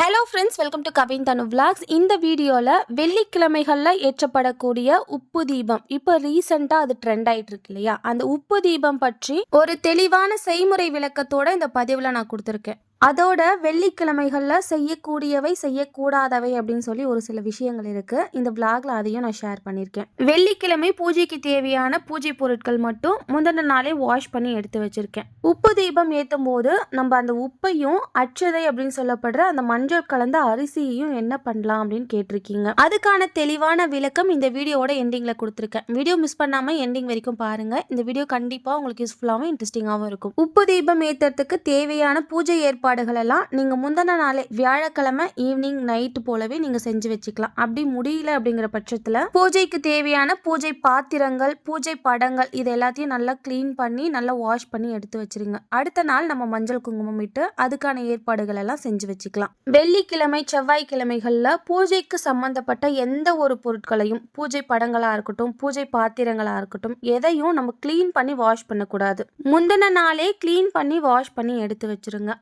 Hello friends welcome to Kavin Thanu vlogs இந்த வீடியோவில் வெள்ளிக்கிழமைகளில் ஏற்றப்படக்கூடிய உப்பு தீபம். இப்போ ரீசெண்டாக அது ட்ரெண்ட் ஆகிட்டு இருக்கு இல்லையா? அந்த உப்பு தீபம் பற்றி ஒரு தெளிவான செய்முறை விளக்கத்தோட இந்த பதிவில் நான் கொடுத்துருக்கேன். அதோட வெள்ளிக்கிழமைகளில் செய்யக்கூடியவை செய்யக்கூடாதவை அப்படின்னு சொல்லி ஒரு சில விஷயங்கள் இருக்குது இந்த vlogல அதையும் நான் ஷேர் பண்ணியிருக்கேன். வெள்ளிக்கிழமை பூஜைக்கு தேவையான பூஜை பொருட்கள் மட்டும் முந்தின நாளே வாஷ் பண்ணி எடுத்து வச்சுருக்கேன். உப்பு தீபம் ஏற்றும் போது நம்ம அந்த உப்பையும் அச்சதை அப்படின்னு சொல்லப்படுற அந்த மஞ்சள் கலந்த அரிசியையும் என்ன பண்ணலாம் அப்படின்னு கேட்டிருக்கீங்க. அதுக்கான தெளிவான விளக்கம் இந்த வீடியோவோட எண்டிங்கில் கொடுத்துருக்கேன். வீடியோ மிஸ் பண்ணாமல் எண்டிங் வரைக்கும் பாருங்கள் இந்த வீடியோ கண்டிப்பாக உங்களுக்கு யூஸ்ஃபுல்லாகவும் இன்ட்ரெஸ்டிங்காகவும் இருக்கும். உப்பு தீபம் ஏற்றுறதுக்கு தேவையான பூஜை ஏற்பாடு ஏற்பாடுகளெல்லாம் நீங்கள் முந்தின நாளே வியாழக்கிழமை ஈவினிங் நைட்டு போலவே நீங்கள் செஞ்சு வச்சுக்கலாம். அப்படி முடியல அப்படிங்கிற பட்சத்தில் பூஜைக்கு தேவையான பூஜை பாத்திரங்கள் பூஜை படங்கள் இது எல்லாத்தையும் நல்லா க்ளீன் பண்ணி நல்லா வாஷ் பண்ணி எடுத்து வச்சிருங்க. அடுத்த நாள் நம்ம மஞ்சள் குங்குமம் இட்டு அதுக்கான ஏற்பாடுகள் எல்லாம் செஞ்சு வச்சுக்கலாம். வெள்ளிக்கிழமை செவ்வாய்க்கிழமைகளில் பூஜைக்கு சம்மந்தப்பட்ட எந்த ஒரு பொருட்களையும் பூஜை படங்களாக இருக்கட்டும் பூஜை பாத்திரங்களாக இருக்கட்டும் எதையும் நம்ம க்ளீன் பண்ணி வாஷ் பண்ணக்கூடாது. முந்தின நாளே க்ளீன் பண்ணி வாஷ் பண்ணி எடுத்து வச்சிருங்க.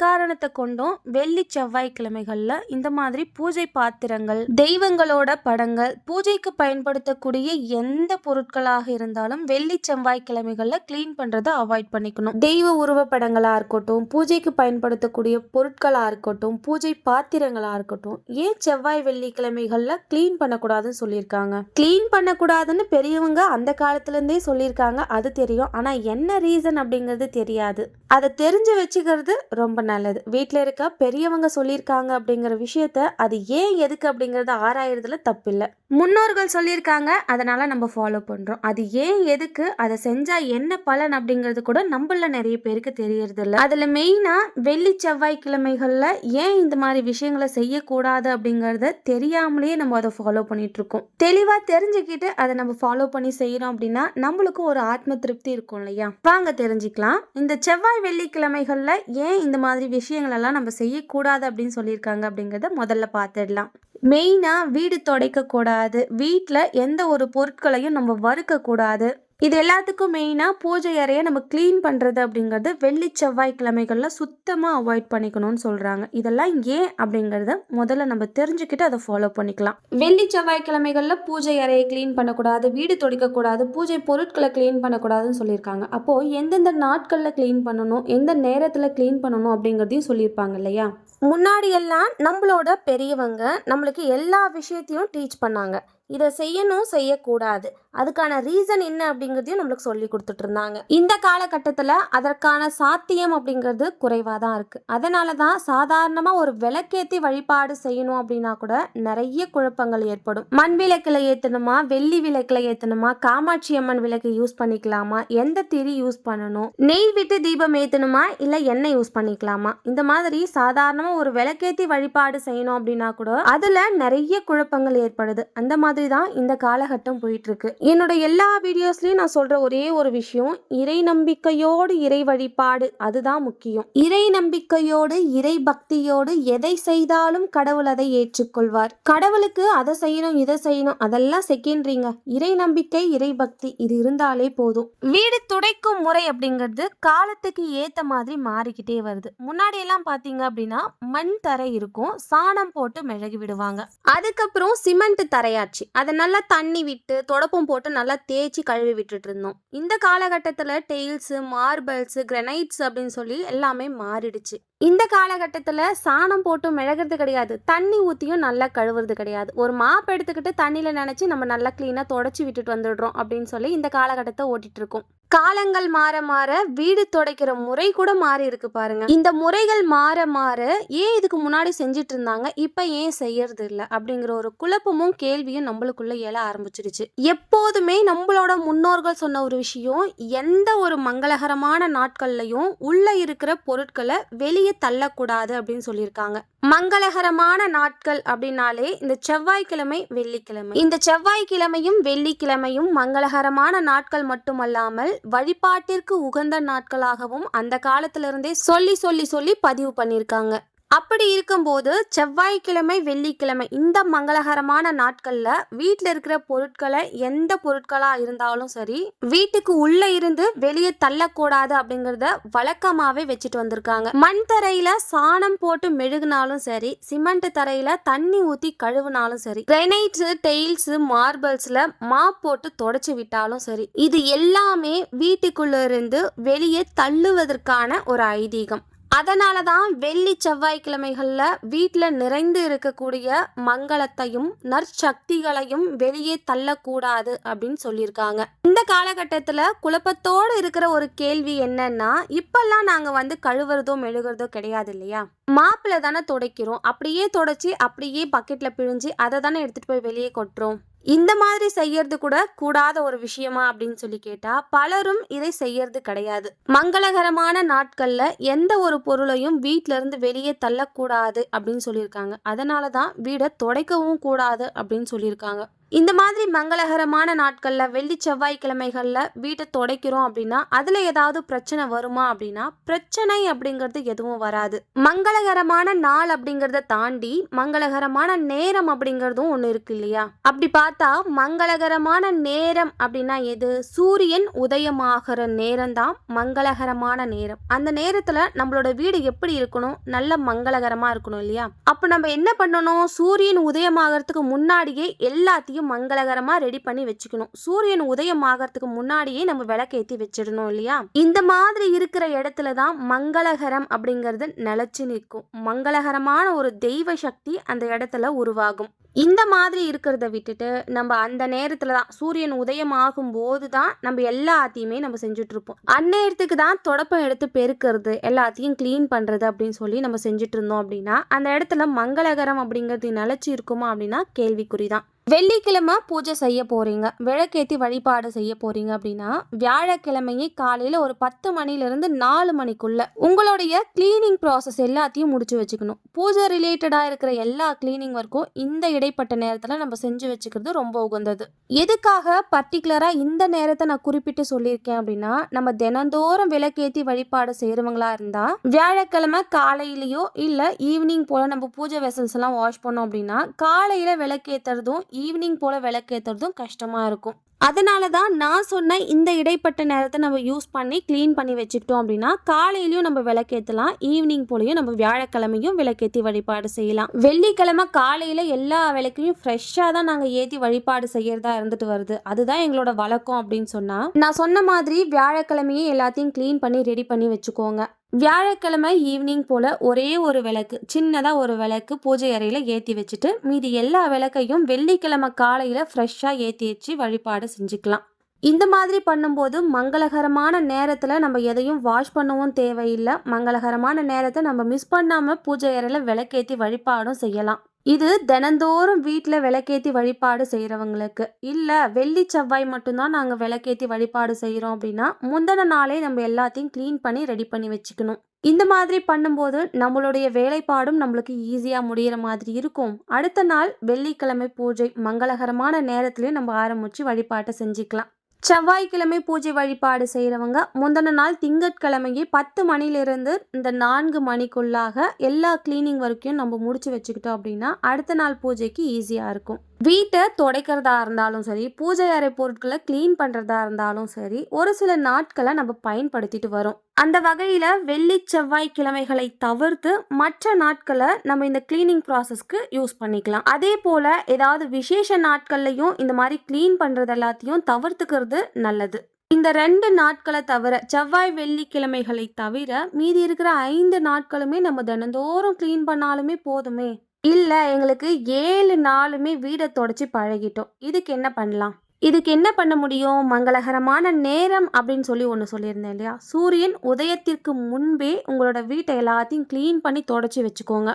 எக்காரணத்தை கொண்டும் வெள்ளி செவ்வாய்க்கிழமைகளில் இந்த மாதிரி பூஜை பாத்திரங்கள் தெய்வங்களோட படங்கள் பூஜைக்கு பயன்படுத்தக்கூடிய எந்த பொருட்களாக இருந்தாலும் வெள்ளி செவ்வாய்க்கிழமைகளில் க்ளீன் பண்ணுறதை அவாய்ட் பண்ணிக்கணும். தெய்வ உருவப்படங்களாக இருக்கட்டும் பூஜைக்கு பயன்படுத்தக்கூடிய பொருட்களாக இருக்கட்டும் பூஜை பாத்திரங்களாக இருக்கட்டும் ஏன் செவ்வாய் வெள்ளிக்கிழமைகளில் க்ளீன் பண்ணக்கூடாதுன்னு சொல்லியிருக்காங்க? க்ளீன் பண்ணக்கூடாதுன்னு பெரியவங்க அந்த காலத்துலேருந்தே சொல்லியிருக்காங்க அது தெரியும். ஆனால் என்ன ரீசன் அப்படிங்கிறது தெரியாது. அதை தெரிஞ்சு வச்சுக்கிறது ரொம்ப நல்லது. வீட்டில் இருக்க பெரியவங்க சொல்லியிருக்காங்க அப்படிங்கிற விஷயத்த அது ஏன் எதுக்கு அப்படிங்கிறத ஆராயறதுல தப்பில்லை. முன்னோர்கள் சொல்லியிருக்காங்க அதனால நம்ம ஃபாலோ பண்ணுறோம் அது ஏன் எதுக்கு? அதை செஞ்சால் என்ன பலன் அப்படிங்கிறது கூட நம்மள நிறைய பேருக்கு தெரியறது இல்லை அதில் மெயினாக வெள்ளி செவ்வாய்க்கிழமைகளில் ஏன் இந்த மாதிரி விஷயங்களை செய்யக்கூடாது அப்படிங்கிறத தெரியாமலேயே நம்ம அதை ஃபாலோ பண்ணிட்டு இருக்கோம். தெளிவாக தெரிஞ்சுக்கிட்டு அதை நம்ம ஃபாலோ பண்ணி செய்கிறோம் அப்படின்னா நம்மளுக்கும் ஒரு ஆத்ம திருப்தி இருக்கும் இல்லையா? வாங்க தெரிஞ்சுக்கலாம். இந்த செவ்வாய் வெள்ளிக்கிழமைகளில் ஏன் இந்த மாதிரி மாதிரி விஷயங்களெல்லாம் நம்ம செய்யக்கூடாது அப்படின்னு சொல்லியிருக்காங்க அப்படிங்கிறத முதல்ல பார்த்துடலாம். மெயினாக வீடு துடைக்கக்கூடாது. வீட்டில் எந்த ஒரு பொருட்களையும் நம்ம வறுக்கக்கூடாது. இது எல்லாத்துக்கும் மெயினாக பூஜை அறையை நம்ம க்ளீன் பண்ணுறது அப்படிங்கிறது வெள்ளி செவ்வாய்க்கிழமைகளில் சுத்தமாக அவாய்ட் பண்ணிக்கணும்னு சொல்கிறாங்க இதெல்லாம் ஏன் அப்படிங்கிறத முதல்ல நம்ம தெரிஞ்சுக்கிட்டு அதை ஃபாலோ பண்ணிக்கலாம். வெள்ளி செவ்வாய்க்கிழமைகளில் பூஜை அறையை க்ளீன் பண்ணக்கூடாது வீடு துடைக்கக்கூடாது பூஜை பொருட்களை க்ளீன் பண்ணக்கூடாதுன்னு சொல்லியிருக்காங்க. அப்போது எந்தெந்த நாட்களில் க்ளீன் பண்ணணும் எந்த நேரத்தில் க்ளீன் பண்ணணும் அப்படிங்கிறதையும் சொல்லியிருப்பாங்க இல்லையா? முன்னாடி எல்லாம் நம்மளோட பெரியவங்க நம்மளுக்கு எல்லா விஷயத்தையும் டீச் பண்ணாங்க. இதை செய்யணும் செய்யக்கூடாது. அதுக்கான ரீசன் என்ன அப்படிங்கிறதையும் நம்மளுக்கு சொல்லி கொடுத்துட்டு இருந்தாங்க இந்த காலகட்டத்தில் அதற்கான சாத்தியம் அப்படிங்கிறது குறைவாக தான் இருக்குது அதனால தான் சாதாரணமாக ஒரு விளக்கேற்றி வழிபாடு செய்யணும் அப்படின்னா கூட நிறைய குழப்பங்கள் ஏற்படும். மண் விளக்கில் ஏற்றணுமா வெள்ளி விளக்கில் ஏற்றணுமா காமாட்சி அம்மன் விளக்கு யூஸ் பண்ணிக்கலாமா? எந்த திரி யூஸ் பண்ணணும்? நெய் விட்டு தீபம் ஏற்றணுமா இல்லை எண்ணெய் யூஸ் பண்ணிக்கலாமா? இந்த மாதிரி சாதாரணமாக ஒரு விளக்கேற்றி வழிபாடு செய்யணும் அப்படின்னா கூட அதில் நிறைய குழப்பங்கள் ஏற்படுது. அந்த மாதிரி தான் இந்த காலகட்டம் போயிட்டு இருக்கு. என்னோட எல்லா வீடியோஸ்லையும் நான் சொல்ற ஒரே ஒரு விஷயம் இறை நம்பிக்கையோடு இறை வழிபாடு அதுதான் முக்கியம். இறை நம்பிக்கையோடு இறை பக்தியோடு எதை செய்தாலும் கடவுள் அதை ஏற்றுக்கொள்வார். கடவுளுக்கு அதை செய்யணும் இதை செய்யணும் அதெல்லாம் செகண்டரிங்க. இறை நம்பிக்கை இறை பக்தி இது இருந்தாலே போதும். வீடு துடைக்கும் முறை அப்படிங்கிறது காலத்துக்கு ஏத்த மாதிரி மாறிக்கிட்டே வருது. முன்னாடி எல்லாம் பாத்தீங்க அப்படின்னா மண் தரை இருக்கும் சாணம் போட்டு மெழுகி விடுவாங்க. அதுக்கப்புறம் சிமெண்ட் தரையாச்சு. அதை நல்லா தண்ணி விட்டு தொடப்பம் போட்டு நல்லா தேய்ச்சி கழுவி விட்டுட்டு இருந்தோம் இந்த காலகட்டத்தில் டெயில்ஸு மார்பிள்ஸு கிரனைட்ஸ் அப்படின்னு சொல்லி எல்லாமே மாறிடுச்சு. இந்த காலகட்டத்தில் சாணம் போட்டு மிளகிறது கிடையாது. தண்ணி ஊற்றியும் நல்லா கழுவுறது கிடையாது. ஒரு மாப் எடுத்துக்கிட்டு தண்ணியில் நினச்சி நம்ம நல்லா க்ளீனாக தொடச்சி விட்டுட்டு வந்துடுறோம் அப்படின்னு சொல்லி இந்த காலகட்டத்தை ஓட்டிகிட்டு இருக்கோம். காலங்கள் மாற மாற வீடு துடைக்கிற முறை கூட மாறி இருக்கு பாருங்க. இந்த முறைகள் மாற மாற ஏன் இதுக்கு முன்னாடி செஞ்சுட்டு இருந்தாங்க? இப்ப ஏன் செய்யறது இல்ல? அப்படிங்கிற ஒரு குழப்பமும் கேள்வியும் நம்மளுக்குள்ள எழ ஆரம்பிச்சிருச்சு. எப்போதுமே நம்மளோட முன்னோர்கள் சொன்ன ஒரு விஷயம் எந்த ஒரு மங்களகரமான நாட்கள்லையும் உள்ள இருக்கிற பொருட்களை வெளியே தள்ளக்கூடாது அப்படின்னு சொல்லியிருக்காங்க. மங்களகரமான நாட்கள் அப்படின்னாலே இந்த செவ்வாய்க்கிழமை வெள்ளிக்கிழமை. இந்த செவ்வாய்க்கிழமையும் வெள்ளிக்கிழமையும் மங்களகரமான நாட்கள் மட்டுமல்லாமல் வழிபாட்டிற்கு உகந்த நாட்களாகவும் அந்த காலத்திலிருந்தே சொல்லி சொல்லி சொல்லி பதிவு பண்ணியிருக்காங்க. அப்படி இருக்கும்போது செவ்வாய்க்கிழமை வெள்ளிக்கிழமை இந்த மங்களகரமான நாட்களில் வீட்டில் இருக்கிற பொருட்களை எந்த பொருட்களாக இருந்தாலும் சரி வீட்டுக்கு உள்ளே இருந்து வெளியே தள்ளக்கூடாது அப்படிங்கிறத வழக்கமாகவே வச்சுட்டு வந்திருக்காங்க. மண் தரையில் சாணம் போட்டு மெழுகுனாலும் சரி சிமெண்ட் தரையில் தண்ணி ஊற்றி கழுவுனாலும் சரி கிரைனைட்ஸு டெயில்ஸு மார்பிள்ஸில் மாப் போட்டு தொடச்சி விட்டாலும் சரி இது எல்லாமே வீட்டுக்குள்ளே இருந்து வெளியே தள்ளுவதற்கான ஒரு ஐதீகம். அதனால தான் வெள்ளி செவ்வாய்க்கிழமைகளில் வீட்டில் நிறைந்து இருக்கக்கூடிய மங்களத்தையும் நற்சக்திகளையும் வெளியே தள்ளக்கூடாது அப்படின்னு சொல்லியிருக்காங்க. இந்த காலகட்டத்தில் குழப்பத்தோடு இருக்கிற ஒரு கேள்வி என்னன்னா இப்பெல்லாம் நாங்கள் வந்து கழுவுறதோ மெழுகிறதோ கிடையாது இல்லையா? மாப்பிள்ள தானே துடைக்கிறோம். அப்படியே தொடச்சி அப்படியே பக்கெட்டில் பிழிஞ்சு அதை தானே எடுத்துகிட்டு போய் வெளியே கொட்டுறோம். இந்த மாதிரி செய்யறது கூட கூடாத ஒரு விஷயமா அப்படின்னு சொல்லி கேட்டா பலரும் இதை செய்யறது கிடையாது. மங்களகரமான நாட்கள்ல எந்த ஒரு பொருளையும் வீட்ல இருந்து வெளியே தள்ளக்கூடாது அப்படின்னு சொல்லியிருக்காங்க. அதனால தான் வீடை துடைக்கவும் கூடாது அப்படின்னு சொல்லியிருக்காங்க. இந்த மாதிரி மங்களகரமான நாட்களில் வெள்ளி செவ்வாய்க்கிழமைகளில் வீட்டை துடைக்கிறோம் அப்படின்னா அதில் ஏதாவது பிரச்சனை வருமா அப்படின்னா பிரச்சனை அப்படிங்கிறது எதுவும் வராது. மங்களகரமான நாள் அப்படிங்கிறத தாண்டி மங்களகரமான நேரம் அப்படிங்கிறதும் ஒன்று இருக்கு இல்லையா? அப்படி பார்த்தா மங்களகரமான நேரம் அப்படின்னா எது? சூரியன் உதயமாகிற நேரம் தான் மங்களகரமான நேரம். அந்த நேரத்தில் நம்மளோட வீடு எப்படி இருக்கணும்? நல்ல மங்களகரமாக இருக்கணும் இல்லையா? அப்போ நம்ம என்ன பண்ணணும்? சூரியன் உதயமாகறதுக்கு முன்னாடியே எல்லாத்தையும் மங்களகரமாக ரெடி பண்ணி வச்சுக்கணும். சூரியன் உதயம் ஆகிறதுக்கு முன்னாடியே நம்ம விளக்கேத்தி வச்சிடணும் இல்லையா? இந்த மாதிரி இருக்கிற இடத்துல தான் மங்களகரம் அப்படிங்கிறது நிலச்சி நிற்கும். மங்களகரமான ஒரு தெய்வ சக்தி அந்த இடத்துல உருவாகும். இந்த மாதிரி இருக்கிறத விட்டுட்டு நம்ம அந்த நேரத்துல தான் சூரியன் உதயம் ஆகும் போது தான் நம்ம எல்லாத்தையுமே நம்ம செஞ்சுட்டு இருப்போம். அந்நேரத்துக்கு தான் தொடப்பம் எடுத்து பெருக்கிறது எல்லாத்தையும் க்ளீன் பண்றது அப்படின்னு சொல்லி நம்ம செஞ்சுட்டு இருந்தோம் அப்படின்னா அந்த இடத்துல மங்களகரம் அப்படிங்கிறது நிலைச்சு இருக்குமா அப்படின்னா கேள்விக்குறி தான். வெள்ளிக்கிழமை பூஜை செய்ய போறீங்க விளக்கேத்தி வழிபாடு செய்ய போறீங்க அப்படின்னா வியாழக்கிழமையே காலையில ஒரு பத்து மணிலிருந்து நாலு மணிக்குள்ள உங்களுடைய கிளீனிங் ப்ராசஸ் எல்லாத்தையும் முடிச்சு வச்சுக்கணும். பூஜை ரிலேட்டடா இருக்கிற எல்லா கிளீனிங் ஒர்க்கும் இந்த இடைப்பட்ட நேரத்துல நம்ம செஞ்சு வச்சுக்கிறது ரொம்ப உகந்தது. எதுக்காக பர்டிகுலரா இந்த நேரத்தை நான் குறிப்பிட்டு சொல்லியிருக்கேன் அப்படின்னா நம்ம தினந்தோறும் விளக்கேத்தி வழிபாடு செய்யறவங்களா இருந்தா வியாழக்கிழமை காலையிலயோ இல்ல ஈவினிங் போல நம்ம பூஜை வெசல்ஸ் எல்லாம் வாஷ் பண்ணோம் அப்படின்னா காலையில விளக்கேத்துறதும் ஈவினிங் போல் விளக்கேற்றுறதும் கஷ்டமாக இருக்கும். அதனால தான் நான் சொன்ன இந்த இடைப்பட்ட நேரத்தை நம்ம யூஸ் பண்ணி க்ளீன் பண்ணி வச்சுக்கிட்டோம் அப்படின்னா காலையிலையும் நம்ம விளக்கேற்றலாம் ஈவினிங் போலையும் நம்ம வியாழக்கிழமையும் விளக்கேற்றி வழிபாடு செய்யலாம். வெள்ளிக்கிழமை காலையில் எல்லா விளக்கையும் ஃப்ரெஷ்ஷாக தான் நாங்கள் ஏற்றி வழிபாடு செய்யறதா இருந்துட்டு வருது. அதுதான் எங்களோட வழக்கம் அப்படின்னு சொன்னால் நான் சொன்ன மாதிரி வியாழக்கிழமையே எல்லாத்தையும் க்ளீன் பண்ணி ரெடி பண்ணி வச்சுக்கோங்க. வியாழக்கிழமை ஈவினிங் போல் ஒரே ஒரு விளக்கு சின்னதாக ஒரு விளக்கு பூஜை அறையில் ஏற்றி வச்சுட்டு மீதி எல்லா விளக்கையும் வெள்ளிக்கிழமை காலையில் ஃப்ரெஷ்ஷாக ஏற்றி வச்சு வழிபாடு செஞ்சுக்கலாம். இந்த மாதிரி பண்ணும்போது மங்களகரமான நேரத்தில் நம்ம எதையும் வாஷ் பண்ணவும் தேவையில்லை. மங்களகரமான நேரத்தை நம்ம மிஸ் பண்ணாமல் பூஜை அறையில் விளக்கேற்றி வழிபாடும் செய்யலாம். இது தினந்தோறும் வீட்டில் விளக்கேற்றி வழிபாடு செய்கிறவங்களுக்கு இல்லை வெள்ளி செவ்வாய் மட்டும்தான் நாங்கள் விளக்கேற்றி வழிபாடு செய்கிறோம் அப்படின்னா முந்தின நாளே நம்ம எல்லாத்தையும் க்ளீன் பண்ணி ரெடி பண்ணி வச்சுக்கணும். இந்த மாதிரி பண்ணும்போது நம்மளுடைய வேலைப்பாடும் நம்மளுக்கு ஈஸியாக முடிகிற மாதிரி இருக்கும். அடுத்த நாள் வெள்ளிக்கிழமை பூஜை மங்களகரமான நேரத்துலேயும் நம்ம ஆரம்பித்து வழிபாட்டை செஞ்சுக்கலாம். செவ்வாய்க்கிழமை பூஜை வழிபாடு செய்கிறவங்க முந்தின நாள் திங்கட்கிழமையே பத்து மணிலிருந்து இந்த நான்கு மணிக்குள்ளாக எல்லா கிளீனிங் வரைக்கும் நம்ம முடிச்சு வச்சுக்கிட்டோம் அப்படின்னா அடுத்த நாள் பூஜைக்கு ஈஸியாக இருக்கும். வீட்டை துடைக்கிறதா இருந்தாலும் சரி பூஜை அறை பொருட்களை க்ளீன் பண்ணுறதா இருந்தாலும் சரி ஒரு சில நாட்களை நம்ம பயன்படுத்திட்டு வரோம். அந்த வகையில் வெள்ளி செவ்வாய் கிழமைகளை தவிர்த்து மற்ற நாட்களை நம்ம இந்த க்ளீனிங் ப்ராசஸ்க்கு யூஸ் பண்ணிக்கலாம். அதே போல் ஏதாவது விசேஷ நாட்கள்லையும் இந்த மாதிரி க்ளீன் பண்ணுறது எல்லாத்தையும் தவிர்த்துக்கிறது நல்லது. இந்த ரெண்டு நாட்களை தவிர செவ்வாய் வெள்ளிக்கிழமைகளை தவிர மீதி இருக்கிற ஐந்து நாட்களுமே நம்ம தினந்தோறும் க்ளீன் பண்ணாலுமே போதுமே. இல்லை எங்களுக்கு ஏழு நாளுமே வீடை தொடச்சி பழகிட்டோம். இதுக்கு என்ன பண்ணலாம்? இதுக்கு என்ன பண்ண முடியும்? மங்களகரமான நேரம் அப்படின்னு சொல்லி ஒன்று சொல்லியிருந்தேன் இல்லையா? சூரியன் உதயத்திற்கு முன்பே உங்களோட வீட்டை எல்லாத்தையும் க்ளீன் பண்ணி தொடச்சி வச்சுக்கோங்க.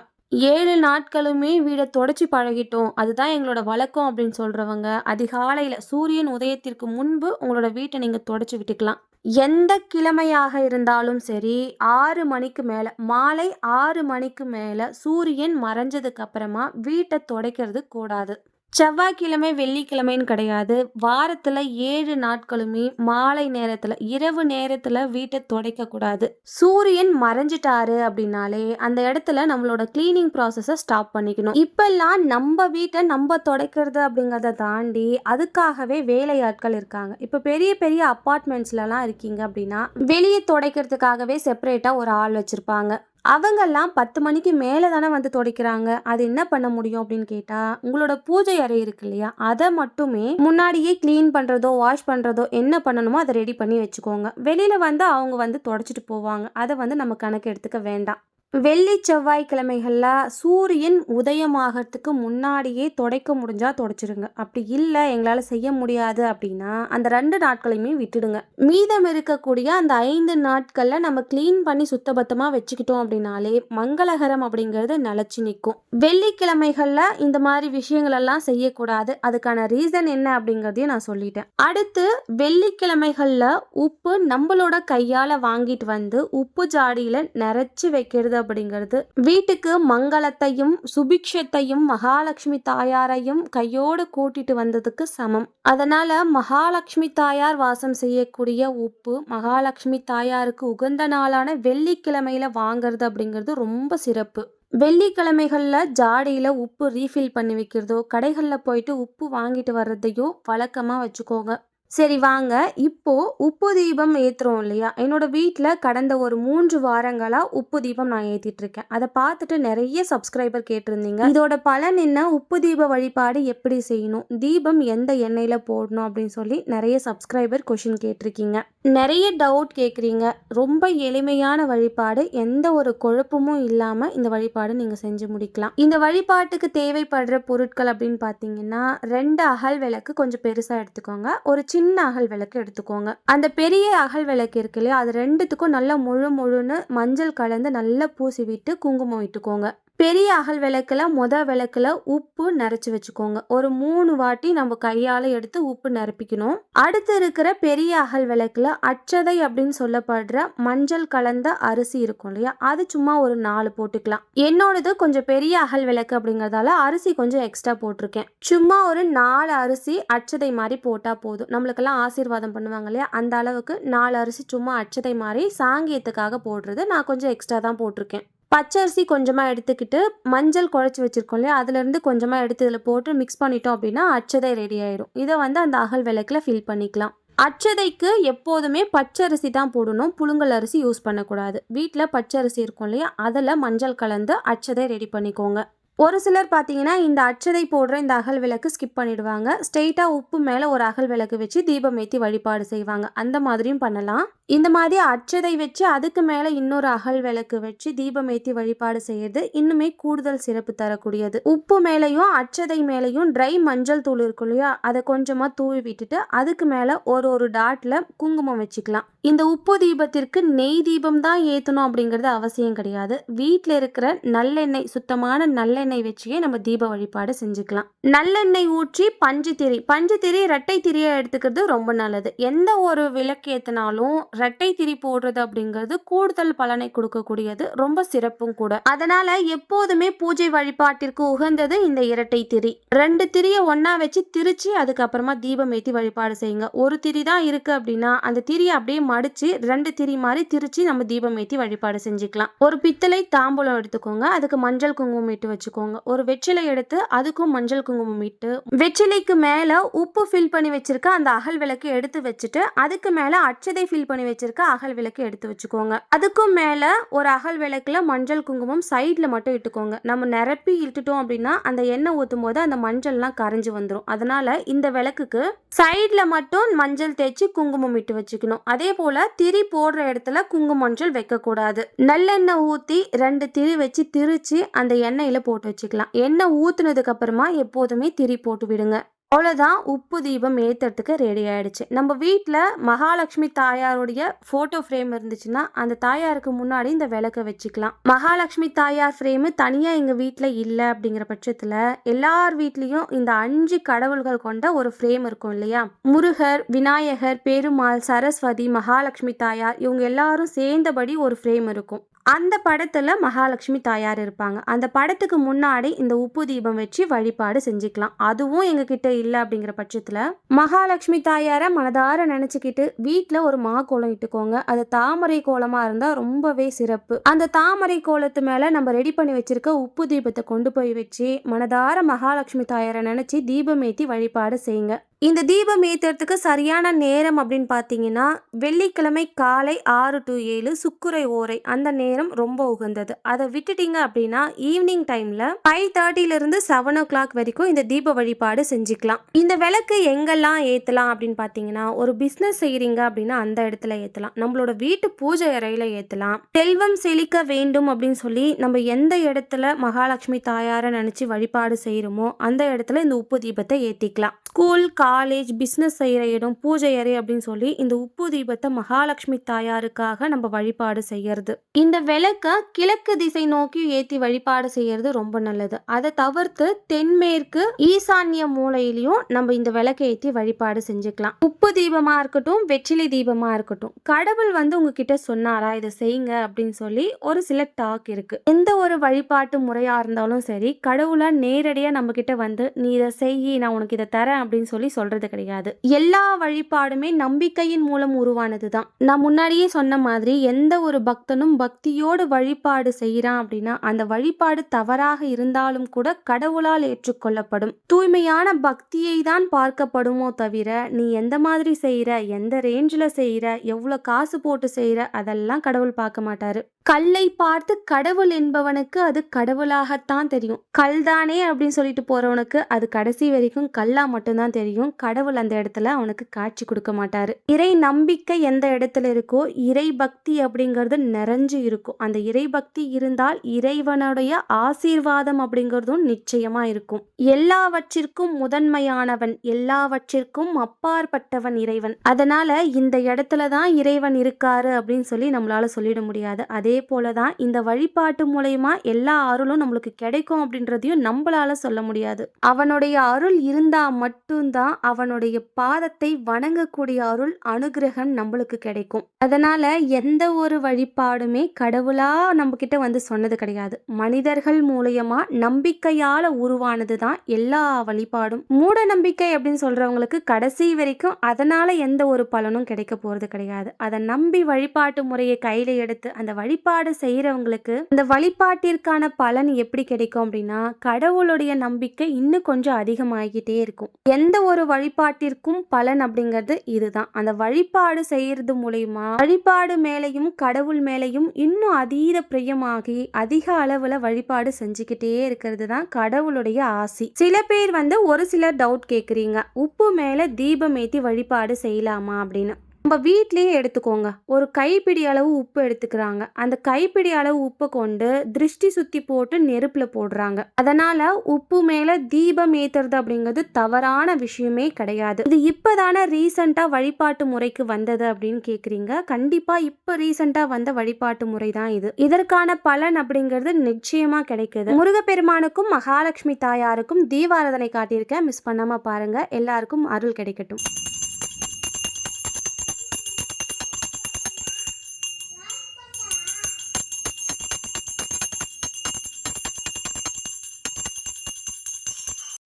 ஏழு நாட்களுமே வீடை தொடச்சி பழகிட்டோம். அதுதான் எங்களோட வழக்கம் அப்படின்னு சொல்கிறவங்க அதிகாலையில் சூரியன் உதயத்திற்கு முன்பு உங்களோட வீட்டை நீங்கள் தொடச்சி விட்டுக்கலாம். எந்த கிழமையாக இருந்தாலும் சரி ஆறு மணிக்கு மேலே மாலை ஆறு மணிக்கு மேலே சூரியன் மறைஞ்சதுக்கு அப்புறமா வீட்டை துடைக்கிறது கூடாது. செவ்வாய்க்கிழமை வெள்ளிக்கிழமைன்னு கிடையாது. வாரத்தில் ஏழு நாட்களுமே மாலை நேரத்தில் இரவு நேரத்தில் வீட்டை துடைக்கக்கூடாது சூரியன் மறைஞ்சிட்டாரு அப்படின்னாலே அந்த இடத்துல நம்மளோட கிளீனிங் ப்ராசஸை ஸ்டாப் பண்ணிக்கணும். இப்பெல்லாம் நம்ம வீட்டை நம்ம துடைக்கிறது அப்படிங்கிறத தாண்டி அதுக்காகவே வேலையாட்கள் இருக்காங்க. இப்போ பெரிய பெரிய அப்பார்ட்மெண்ட்ஸ்லலாம் இருக்கீங்க அப்படின்னா வெளியே துடைக்கிறதுக்காகவே செப்பரேட்டாக ஒரு ஆள் வச்சுருப்பாங்க. அவங்கெல்லாம் பத்து மணிக்கு மேலே தானே வந்து துடைக்கிறாங்க. அது என்ன பண்ண முடியும் அப்படின்னு கேட்டால் உங்களோட பூஜை அறை இருக்கு இல்லையா? அதை மட்டுமே முன்னாடியே க்ளீன் பண்ணுறதோ வாஷ் பண்ணுறதோ என்ன பண்ணணுமோ அதை ரெடி பண்ணி வச்சுக்கோங்க. வெளியில் வந்து அவங்க வந்து தொடச்சிட்டு போவாங்க. அதை வந்து நம்ம கணக்கு எடுத்துக்க வேண்டாம். வெள்ளி செவ்வாய்க்கிழமைகளில் சூரியன் உதயமாகறதுக்கு முன்னாடியே துடைக்க முடிஞ்சால் துடைச்சிருங்க. அப்படி இல்லை எங்களால் செய்ய முடியாது அப்படின்னா அந்த ரெண்டு நாட்களையுமே விட்டுடுங்க. மீதம் இருக்கக்கூடிய அந்த ஐந்து நாட்களில் நம்ம க்ளீன் பண்ணி சுத்தபத்தமாக வச்சுக்கிட்டோம் அப்படின்னாலே மங்களகரம் அப்படிங்கிறது நிலச்சி நிற்கும் வெள்ளிக்கிழமைகளில் இந்த மாதிரி விஷயங்களெல்லாம் செய்யக்கூடாது. அதுக்கான ரீசன் என்ன அப்படிங்கிறதையும் நான் சொல்லிட்டேன். அடுத்து வெள்ளிக்கிழமைகளில் உப்பு நம்மளோட கையால் வாங்கிட்டு வந்து உப்பு ஜாடியில் நிறச்சி வைக்கிறது அப்படிங்கிறது. வீட்டுக்கு மங்களத்தையும் சுபிக்ஷத்தையும் மகாலட்சுமி தாயாரையும் கையோடு கூட்டிட்டு வந்ததுக்கு சமம். அதனால மகாலட்சுமி தாயார் வாசம் செய்யக்கூடிய உப்பு மகாலட்சுமி தாயாருக்கு உகந்த நாளான வெள்ளிக்கிழமையில வாங்குறது அப்படிங்கிறது ரொம்ப சிறப்பு. வெள்ளிக்கிழமைகளில் ஜாடியில் உப்பு ரீஃபில் பண்ணி வைக்கிறதோ கடைகளில் போயிட்டு உப்பு வாங்கிட்டு வர்றதையோ வழக்கமாக வச்சுக்கோங்க. சரி வாங்க. இப்போது உப்பு தீபம் ஏற்றுறோம் இல்லையா? என்னோட வீட்டில் கடந்த ஒரு மூன்று வாரங்களாக உப்பு தீபம் நான் ஏற்றிட்டுருக்கேன் அதை பார்த்துட்டு நிறைய சப்ஸ்கிரைபர் கேட்டிருந்தீங்க. இதோட பலன் என்ன? உப்பு தீப வழிபாடு எப்படி செய்யணும்? தீபம் எந்த எண்ணெயில் போடணும் அப்படின்னு சொல்லி நிறைய சப்ஸ்கிரைபர் கொஷின் கேட்டிருக்கீங்க. நிறைய டவுட் கேட்குறீங்க. ரொம்ப எளிமையான வழிபாடு. எந்த ஒரு குழப்பமும் இல்லாமல் இந்த வழிபாடு நீங்கள் செஞ்சு முடிக்கலாம். இந்த வழிபாட்டுக்கு தேவைப்படுற பொருட்கள் அப்படின்னு பார்த்தீங்கன்னா ரெண்டு அகல் விளக்கு கொஞ்சம் பெருசாக எடுத்துக்கோங்க. ஒரு சின்ன சின்ன அகல் விளக்கு எடுத்துக்கோங்க. அந்த பெரிய அகல் விளக்கு இருக்கு இல்லையா அது ரெண்டுத்துக்கும் நல்லா முழு முழுன்னு மஞ்சள் கலந்து நல்லா பூசி விட்டு குங்குமம் விட்டுக்கோங்க பெரிய அகல் விளக்கில் முத விளக்குல உப்பு நிறச்சி வச்சுக்கோங்க. ஒரு மூணு வாட்டி நம்ம கையால் எடுத்து உப்பு நிரப்பிக்கணும் அடுத்து இருக்கிற பெரிய அகல் விளக்கில் அச்சதை அப்படின்னு சொல்லப்படுற மஞ்சள் கலந்த அரிசி இருக்கும் இல்லையா? அது சும்மா ஒரு நாலு போட்டுக்கலாம். என்னோடது கொஞ்சம் பெரிய அகல் விளக்கு அப்படிங்கிறதால அரிசி கொஞ்சம் எக்ஸ்ட்ரா போட்டிருக்கேன். சும்மா ஒரு நாலு அரிசி அச்சதை மாதிரி போட்டால் போதும். நம்மளுக்கெல்லாம் ஆசீர்வாதம் பண்ணுவாங்க இல்லையா? அந்த அளவுக்கு நாலு அரிசி சும்மா அச்சதை மாதிரி சாங்கியத்துக்காக போடுறது நான் கொஞ்சம் எக்ஸ்ட்ரா தான் போட்டிருக்கேன். பச்சரிசி கொஞ்சமாக எடுத்துக்கிட்டு மஞ்சள் குழச்சி வச்சுருக்கோம் இல்லையா? அதுலேருந்து கொஞ்சமாக எடுத்து இதில் போட்டு மிக்ஸ் பண்ணிட்டோம் அப்படின்னா அச்சதை ரெடி ஆயிடும் இதை வந்து அந்த அகல் விளக்கில் ஃபில் பண்ணிக்கலாம். அச்சதைக்கு எப்போதுமே பச்சரிசி தான் போடணும். புழுங்கல் அரிசி யூஸ் பண்ணக்கூடாது. வீட்டில் பச்சரிசி இருக்கும் இல்லையா? அதில் மஞ்சள் கலந்து அச்சதை ரெடி பண்ணிக்கோங்க. ஒரு சிலர் பார்த்தீங்கன்னா இந்த அச்சதை போடுற இந்த அகல் விளக்கு ஸ்கிப் பண்ணிடுவாங்க. ஸ்ட்ரெயிட்டாக உப்பு மேலே ஒரு அகல் விளக்கு வச்சு தீபம் ஏற்றி வழிபாடு செய்வாங்க. அந்த மாதிரியும் பண்ணலாம். இந்த மாதிரி அச்சதை வச்சு அதுக்கு மேலே இன்னொரு அகல் விளக்கு வச்சு தீபம் ஏற்றி வழிபாடு செய்யறது இன்னுமே கூடுதல் சிறப்பு தரக்கூடியது. உப்பு மேலேயும் அச்சதை மேலேயும் ட்ரை மஞ்சள் தூள் இருக்கும் இல்லையா? அதை கொஞ்சமாக தூவி விட்டுட்டு அதுக்கு மேலே ஒரு ஒரு டாட்டில் குங்குமம் வச்சுக்கலாம். இந்த உப்பு தீபத்திற்கு நெய் தீபம் தான் ஏற்றணும் அப்படிங்கிறது அவசியம் கிடையாது. வீட்டில் இருக்கிற நல்லெண்ணெய் சுத்தமான நல்லெண்ணெய் வச்சியே நம்ம தீப வழிபாடு செஞ்சுக்கலாம். நல்லெண்ணெய் ஊற்றி பஞ்சுத்திரி பஞ்சுத்திரி பஞ்சு ரெட்டை திரியை எடுத்துக்கிறது ரொம்ப நல்லது. எந்த ஒரு விளக்கு ஏற்றினாலும் ரெட்டை திரி போடுறது அப்படிங்கிறது கூடுதல் பலனை கொடுக்கக்கூடியது ரொம்ப சிறப்பும் கூட. அதனால எப்போதுமே பூஜை வழிபாட்டிற்கு உகந்தது இந்த இரட்டை திரி. ரெண்டு திரியை ஒன்னா வச்சு திரிச்சு அதுக்கப்புறமா தீபம் ஏற்றி வழிபாடு செய்யுங்க. ஒரு திரி தான் இருக்கு அப்படின்னா அந்த திரியை அப்படியே மடிச்சு ரெண்டு திரி மாதிரி திரிச்சு நம்ம தீபம் ஏற்றி வழிபாடு செஞ்சுக்கலாம். ஒரு பித்தளை தாம்பூலம் எடுத்துக்கோங்க. அதுக்கு மஞ்சள் குங்குமம் இட்டு வச்சுக்கோங்க. ஒரு வெற்றிலை எடுத்து அதுக்கும் மஞ்சள் குங்குமம் இட்டு வெற்றிலைக்கு மேலே உப்பு ஃபில் பண்ணி வச்சிருக்க அந்த அகல் விளக்கு எடுத்து வச்சுட்டு அதுக்கு மேலே அச்சதை ஃபில் பண்ணி வச்சிருக்க அகல் விளக்கு எடுத்து வச்சுக்கோங்க. அதுக்கும் மேலே ஒரு அகல் விளக்குல மஞ்சள் குங்குமம் சைடில் மட்டும் இட்டுக்கோங்க. நம்ம நிரப்பி இட்டுட்டோம் அப்படின்னா அந்த எண்ணெய் ஊற்றும் போது அந்த மஞ்சள்லாம் கரைஞ்சி வந்துடும் அதனால இந்த விளக்குக்கு சைடில் மட்டும் மஞ்சள் தேய்ச்சி குங்குமம் இட்டு வச்சுக்கணும். அதே போல திரி போடுற இடத்துல குங்கும மஞ்சள் வைக்கக்கூடாது. நல்லெண்ணெய் ஊற்றி ரெண்டு திரி வச்சு திரிச்சு அந்த எண்ணெயில் போட்டு வச்சுக்கலாம். எண்ணெய் ஊற்றுனதுக்கப்புறமா எப்போதுமே திரி போட்டு விடுங்க. அவ்வளோதான் உப்பு தீபம் ஏற்றுறதுக்கு ரெடி ஆயிடுச்சு. நம்ம வீட்டில் மகாலட்சுமி தாயாருடைய ஃபோட்டோ ஃப்ரேம் இருந்துச்சுன்னா அந்த தாயாருக்கு முன்னாடி இந்த விளக்க வச்சுக்கலாம். மகாலட்சுமி தாயார் ஃப்ரேமு தனியாக எங்கள் வீட்டில் இல்லை அப்படிங்கிற பட்சத்தில் எல்லார் வீட்லேயும் இந்த அஞ்சு கடவுள்கள் கொண்ட ஒரு ஃப்ரேம் இருக்கும் இல்லையா? முருகர் விநாயகர் பெருமாள் சரஸ்வதி மகாலட்சுமி தாயார் இவங்க எல்லாரும் சேர்ந்தபடி ஒரு ஃப்ரேம் இருக்கும். அந்த படத்தில் மகாலட்சுமி தாயார் இருப்பாங்க. அந்த படத்துக்கு முன்னாடி இந்த உப்பு தீபம் வச்சு வழிபாடு செஞ்சுக்கலாம். அதுவும் எங்ககிட்ட இல்லை அப்படிங்கிற பட்சத்தில் மகாலட்சுமி தாயாரை மனதார நினச்சிக்கிட்டு வீட்டில் ஒரு மா கோலம் இட்டுக்கோங்க. அது தாமரை கோலமாக இருந்தால் ரொம்பவே சிறப்பு. அந்த தாமரை கோலத்து மேலே நம்ம ரெடி பண்ணி வச்சிருக்க உப்பு தீபத்தை கொண்டு போய் வச்சு மனதார மகாலட்சுமி தாயாரை நினச்சி தீபம் ஏற்றி வழிபாடு செய்யுங்க. இந்த தீபம் ஏற்றுறதுக்கு சரியான நேரம் அப்படின்னு பார்த்தீங்கன்னா வெள்ளிக்கிழமை காலை ஆறு டு ஏழு சுக்குரை ஓரை அந்த நேரம் ரொம்ப உகந்தது. அதை விட்டுட்டீங்க அப்படின்னா ஈவினிங் டைம்ல ஃபைவ் தேர்ட்டிலிருந்து செவன் ஓ கிளாக் வரைக்கும் இந்த தீப வழிபாடு செஞ்சுக்கலாம். இந்த விளக்கு எங்கெல்லாம் ஏற்றலாம் அப்படின்னு பார்த்தீங்கன்னா ஒரு பிஸ்னஸ் செய்கிறீங்க அப்படின்னா அந்த இடத்துல ஏற்றலாம் நம்மளோட வீட்டு பூஜை அறையில் ஏற்றலாம் செல்வம் செழிக்க வேண்டும் அப்படின்னு சொல்லி நம்ம எந்த இடத்துல மகாலட்சுமி தாயாரை நினச்சி வழிபாடு செய்கிறோமோ அந்த இடத்துல இந்த உப்பு தீபத்தை ஏற்றிக்கலாம் ஸ்கூல் காலேஜ் பிஸ்னஸ் செய்கிற இடம் பூஜை அறை அப்படின்னு சொல்லி இந்த உப்பு தீபத்தை மகாலட்சுமி தாயாருக்காக நம்ம வழிபாடு செய்யறது. இந்த விளக்க கிழக்கு திசை நோக்கி ஏற்றி வழிபாடு செய்யறது ரொம்ப நல்லது. அதை தவிர்த்து தென்மேற்கு ஈசான்ய மூலையிலையும் நம்ம இந்த விளக்கை ஏற்றி வழிபாடு செஞ்சுக்கலாம். உப்பு தீபமாக இருக்கட்டும் வெற்றிலை தீபமாக இருக்கட்டும். கடவுள் வந்து உங்ககிட்ட சொன்னாரா இதை செய்யுங்க அப்படின்னு சொல்லி ஒரு சில டாக் இருக்கு. எந்த ஒரு வழிபாட்டு முறையாக இருந்தாலும் சரி கடவுளாக நேரடியாக நம்ம கிட்ட வந்து நீ இதை செய் நான் உனக்கு இதை தரேன் அப்படின்னு சொல்லி சொல்றது கிடையாது. எல்லா வழிபாடுமே நம்பிக்கையின் மூலம் உருவானது தான். நான் முன்னாடியே சொன்ன மாதிரி எந்த ஒரு பக்தனும் பக்தியோடு வழிபாடு செய்கிறான் அப்படின்னா அந்த வழிபாடு தவறாக இருந்தாலும் கூட கடவுளால் ஏற்றுக்கொள்ளப்படும். தூய்மையான பக்தியை தான் பார்க்கப்படுமோ தவிர நீ எந்த மாதிரி செய்யற எந்த ரேஞ்சில் செய்யற எவ்வளோ காசு போட்டு செய்யற அதெல்லாம் கடவுள் பார்க்க மாட்டாரு. கல்லை பார்த்து கடவுள் என்பவனுக்கு அது கடவுளாகத்தான் தெரியும். கல் தானே அப்படின்னு சொல்லிட்டு போறவனுக்கு அது கடைசி வரைக்கும் கல்லா மட்டும்தான் தெரியும். கடவுள் அந்த இடத்துல அவனுக்கு காட்சி கொடுக்க மாட்டாரு. இறை நம்பிக்கை எந்த இடத்துல இருக்கோ இறை பக்தி அப்படிங்கிறது நிறைஞ்சு இருக்கும். அந்த இறை பக்தி இருந்தால் இறைவனுடைய ஆசீர்வாதம் அப்படிங்கிறதும் நிச்சயமா இருக்கும். எல்லாவற்றிற்கும் முதன்மையானவன் எல்லாவற்றிற்கும் அப்பாற்பட்டவன் இறைவன் அதனால இந்த இடத்துல தான் இறைவன் இருக்காரு அப்படின்னு சொல்லி நம்மளால சொல்லிட முடியாது. அதே போலதான் இந்த வழிபாட்டு மூலயமா எல்லா அருளும் நம்மளுக்கு கிடைக்கும் அப்படின்றதையும் நம்மளால சொல்ல முடியாது. அவனுடைய அருள் இருந்தா மட்டும்தான் அவனுடைய பாதத்தை வணங்கக்கூடிய அருள் அனுகிரகம் நம்மளுக்கு கிடைக்கும். அதனால எந்த ஒரு வழிபாடுமே கடவுளா நம்ம கிட்ட வந்து சொன்னது கிடையாது. மனிதர்கள் மூலயமா நம்பிக்கையால உருவானது தான் எல்லா வழிபாடும். மூட நம்பிக்கை அப்படின்னு சொல்றவங்களுக்கு கடைசி வரைக்கும் அதனால எந்த ஒரு பலனும் கிடைக்க போறது கிடையாது. அதை நம்பி வழிபாட்டு முறையை கையில எடுத்து அந்த வழிபாடு செய்யறவங்களுக்கு அந்த வழிபாட்டிற்கான பலன் எப்படி கிடைக்கும் அப்படின்னா கடவுளுடைய நம்பிக்கை இன்னும் கொஞ்சம் அதிகமாகிட்டே இருக்கும். எந்த ஒரு வழிபாட்டிற்கும் பலன் அப்படிங்கிறது இதுதான். அந்த வழிபாடு செய்யறது மூலயமா வழிபாடு மேலையும் கடவுள் மேலையும் இன்னும் அதீத பிரியமாகி அதிக அளவில் வழிபாடு செஞ்சுக்கிட்டே இருக்கிறது தான் கடவுளுடைய ஆசி. சில பேர் வந்து ஒரு சிலர் டவுட் கேட்குறீங்க உப்பு மேலே தீபம் வழி வழிபாடு செய்யலாமா அப்படின்னு. நம்ம வீட்லேயே எடுத்துக்கோங்க. ஒரு கைப்பிடி அளவு உப்பு எடுத்துக்கிறாங்க. அந்த கைப்பிடி அளவு உப்பை கொண்டு திருஷ்டி சுத்தி போட்டு நெருப்புல போடுறாங்க. அதனால உப்பு மேல தீபம் ஏத்துறது அப்படிங்கிறது தவறான விஷயமே கிடையாது. இது இப்பதானே ரீசெண்டா வழிபாட்டு முறைக்கு வந்தது அப்படின்னு கேக்குறீங்க. கண்டிப்பா இப்ப ரீசெண்டா வந்த வழிபாட்டு முறை தான் இது. இதற்கான பலன் அப்படிங்கிறது நிச்சயமா கிடைக்குது. முருகப்பெருமானுக்கும் மகாலட்சுமி தாயாருக்கும் தீபாராதனை காட்டியிருக்கேன். மிஸ் பண்ணாம பாருங்க. எல்லாருக்கும் அருள் கிடைக்கட்டும்.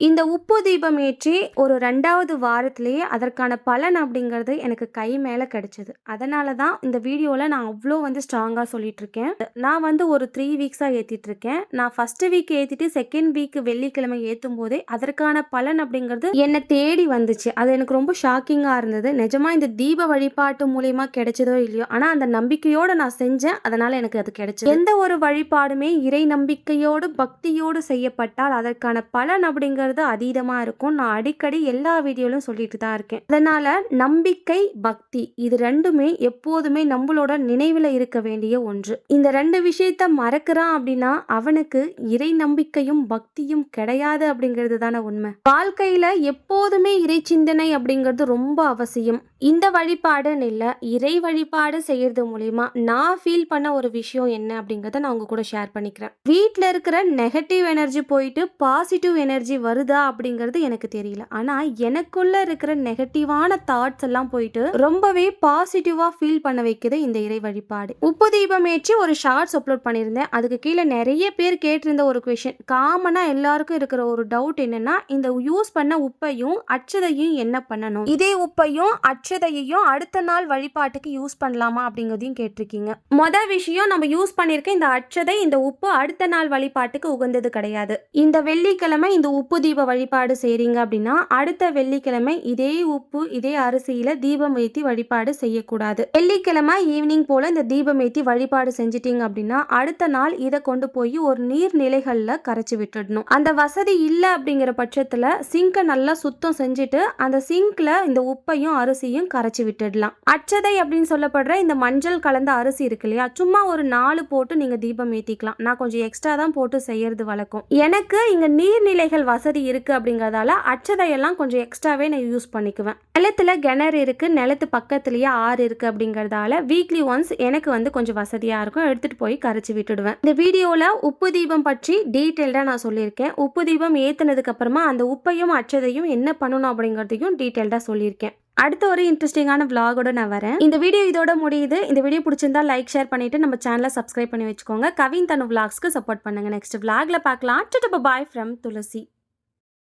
இந்த உப்பு தீபம் ஏற்றி ஒரு ரெண்டாவது வாரத்திலேயே அதற்கான பலன் அப்படிங்கிறது எனக்கு கை மேலே கிடச்சிது. அதனால தான் இந்த வீடியோவில் நான் அவ்வளோ வந்து ஸ்ட்ராங்காக சொல்லிகிட்ருக்கேன் நான் வந்து ஒரு த்ரீ வீக்ஸாக ஏற்றிட்டுருக்கேன் நான் ஃபஸ்ட்டு வீக் ஏற்றிட்டு செகண்ட் வீக் வெள்ளிக்கிழமை ஏற்றும் போதே அதற்கான பலன் அப்படிங்கிறது என்னை தேடி வந்துச்சு. அது எனக்கு ரொம்ப ஷாக்கிங்காக இருந்தது. நிஜமா இந்த தீப வழிபாட்டு மூலியமா கிடைச்சதோ இல்லையோ ஆனால் அந்த நம்பிக்கையோடு நான் செஞ்சேன். அதனால் எனக்கு அது கிடைச்சது. எந்த ஒரு வழிபாடுமே இறை நம்பிக்கையோடு பக்தியோடு செய்யப்பட்டால் அதற்கான பலன் அப்படிங்கிறது அப்படிங்கிறது அதீதமாக இருக்கும். நான் அடிக்கடி எல்லா வீடியோலையும் சொல்லிட்டு தான் இருக்கேன். அதனால நம்பிக்கை பக்தி இது ரெண்டுமே எப்போதுமே நம்மளோட நினைவில் இருக்க வேண்டிய ஒன்று. இந்த ரெண்டு விஷயத்த மறக்கிறான் அப்படின்னா அவனுக்கு இறை நம்பிக்கையும் பக்தியும் கிடையாது அப்படிங்கிறது தானே உண்மை. வாழ்க்கையில எப்போதுமே இறை சிந்தனை அப்படிங்கிறது ரொம்ப அவசியம். இந்த வழிபாடுன்னு இல்லை இறை வழிபாடு செய்யறது மூலிமா நான் ஃபீல் பண்ண ஒரு விஷயம் என்ன அப்படிங்கிறத நான் உங்க கூட ஷேர் பண்ணிக்கிறேன். வீட்டில் இருக்கிற நெகட்டிவ் எனர்ஜி போயிட்டு பாசிட்டிவ் எனர்ஜி வரும் வருதா அப்படிங்கிறது எனக்கு தெரியல. ஆனால் எனக்குள்ளே இருக்கிற நெகட்டிவான தாட்ஸ் எல்லாம் போயிட்டு ரொம்பவே பாசிட்டிவாக ஃபீல் பண்ண வைக்குது இந்த இறை வழிபாடு. உப்பு தீபம் ஏற்றி ஒரு ஷார்ட்ஸ் அப்லோட் பண்ணியிருந்தேன். அதுக்கு கீழே நிறைய பேர் கேட்டிருந்த ஒரு கொஷின் காமனாக எல்லாருக்கும் இருக்கிற ஒரு டவுட் என்னன்னா இந்த யூஸ் பண்ண உப்பையும் அச்சதையும் என்ன பண்ணணும்? இதே உப்பையும் அச்சதையையும் அடுத்த நாள் வழிபாட்டுக்கு யூஸ் பண்ணலாமா அப்படிங்கிறதையும் கேட்டிருக்கீங்க. மொதல் விஷயம் நம்ம யூஸ் பண்ணியிருக்க இந்த அச்சதை இந்த உப்பு அடுத்த நாள் வழிபாட்டுக்கு உகந்தது கிடையாது. இந்த வெள்ளிக்கிழமை இந்த உப்பு தீப வழிபாடு செய்கிறீங்க அப்படின்னா அடுத்த வெள்ளிக்கிழமை இதே உப்பு இதே அரிசியில தீபம் ஏற்றி வழிபாடு செய்யக்கூடாது. வெள்ளிக்கிழமை ஈவினிங் போல இந்த தீபம் ஏற்றி வழிபாடு செஞ்சிட்டீங்க அப்படின்னா அடுத்த நாள் இதை கொண்டு போய் ஒரு நீர்நிலைகளில் கரைச்சி விட்டுடணும். அந்த வசதி இல்லை அப்படிங்கிற பட்சத்தில் சிங்கை நல்லா சுத்தம் செஞ்சுட்டு அந்த சிங்க்ல இந்த உப்பையும் அரிசியும் கரைச்சி விட்டுடலாம். அச்சதை அப்படின்னு சொல்லப்படுற இந்த மஞ்சள் கலந்த அரிசி இருக்கு இல்லையா சும்மா ஒரு நாலு போட்டு நீங்கள் தீபம் ஏற்றிக்கலாம் நான் கொஞ்சம் எக்ஸ்ட்ரா தான் போட்டு செய்யறது வழக்கம். எனக்கு இங்க நீர்நிலைகள் வசதி இருக்குது அப்படிங்கிறதால அச்சதையெல்லாம் கொஞ்சம் எக்ஸ்ட்ராவே நான் யூஸ் பண்ணிக்குவேன். நிலத்துல கிணறு இருக்குது நிலத்து பக்கத்துலேயே ஆறு இருக்குது அப்படிங்கிறதால வீக்லி ஒன்ஸ் எனக்கு வந்து கொஞ்சம் வசதியாக இருக்கும். எடுத்துகிட்டு போய் கரைச்சி விட்டுடுவேன். இந்த வீடியோவில் உப்பு தீபம் பற்றி டீட்டெயில்டாக நான் சொல்லியிருக்கேன். உப்பு தீபம் ஏற்றுனதுக்கப்புறமா அந்த உப்பையும் அச்சதையும் என்ன பண்ணணும் அப்படிங்கிறதையும் டீட்டெயில்டாக சொல்லியிருக்கேன். அடுத்த ஒரு இன்ட்ரெஸ்டிங்கான vlog-ஓட நான் வரேன். இந்த வீடியோ இதோட முடியுது. இந்த வீடியோ பிடிச்சிருந்தா லைக் ஷேர் பண்ணிட்டு நம்ம சேனலை சப்ஸ்கிரைப் பண்ணி வச்சுக்கோங்க. கவின் தனு vlogsக்கு சப்போர்ட் பண்ணுங்க. நெக்ஸ்ட் vlogல பார்க்கலாம். Bye from Thulasi.